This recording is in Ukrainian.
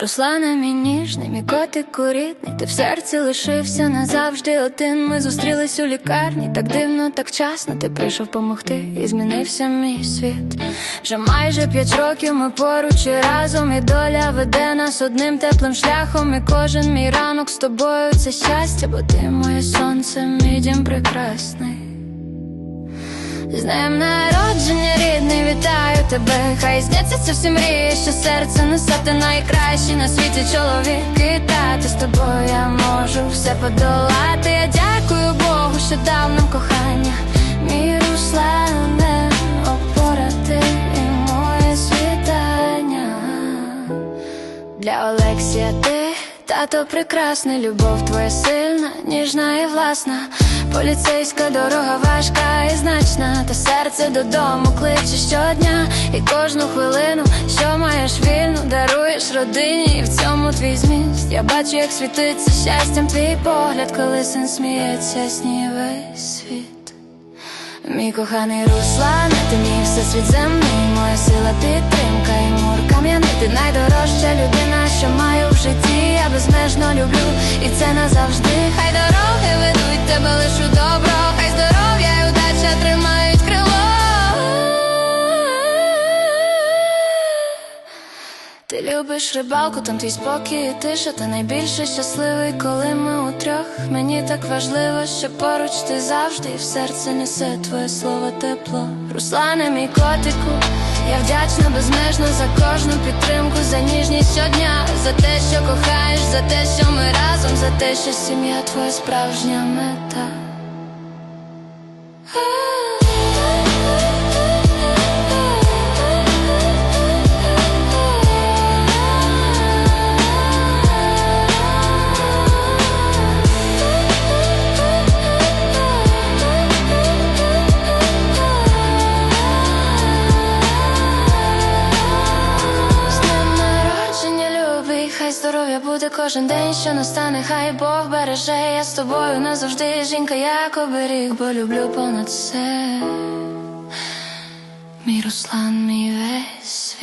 Руслане, мій ніжний, мій котик рідний, ти в серці лишився назавжди один. Ми зустрілись у лікарні, так дивно, так вчасно. Ти прийшов помогти, і змінився мій світ. Вже майже п'ять років ми поруч і разом, і доля веде нас одним теплим шляхом. І кожен мій ранок з тобою це щастя, бо ти моє сонце, мій дім прекрасний. З днем народження, вітаю тебе. Хай зняться ці всі мрії, що серце несе ти найкращий на світі чоловік. І з тобою я можу все подолати. Я дякую Богу, що дав нам кохання. Мій Руслане, опора ти і моє світання. Для Олексія ти тато прекрасний, любов твоя сильна, ніжна і власна. Поліцейська дорога важка і значна, та серце додому кличе щодня. І кожну хвилину, що маєш вільну, даруєш родині, і в цьому твій зміст. Я бачу, як світиться щастям твій погляд, коли син сміється, весь світ. Мій коханий Руслан, ти мій всесвіт земний, моя сила підтримка і мур кам'яний Ти найдорожча людина, що маю в житті, я безмежно люблю, і це назавжди. Хай Ти любиш рибалку, там твій спокій і тиша, ти найбільше щасливий, коли ми утрьох. Мені так важливо, що поруч ти завжди, і в серце несе твоє слово тепло. Руслане, мій котику, я вдячна безмежно за кожну підтримку, за ніжність щодня, за те, що кохаєш, за те, що ми разом, за те, що сім'я твоя справжня мета. Буде кожен день, що настане, хай Бог береже. Я з тобою назавжди, жінка, як оберіг, бо люблю понад все. Мій Руслан, мій весь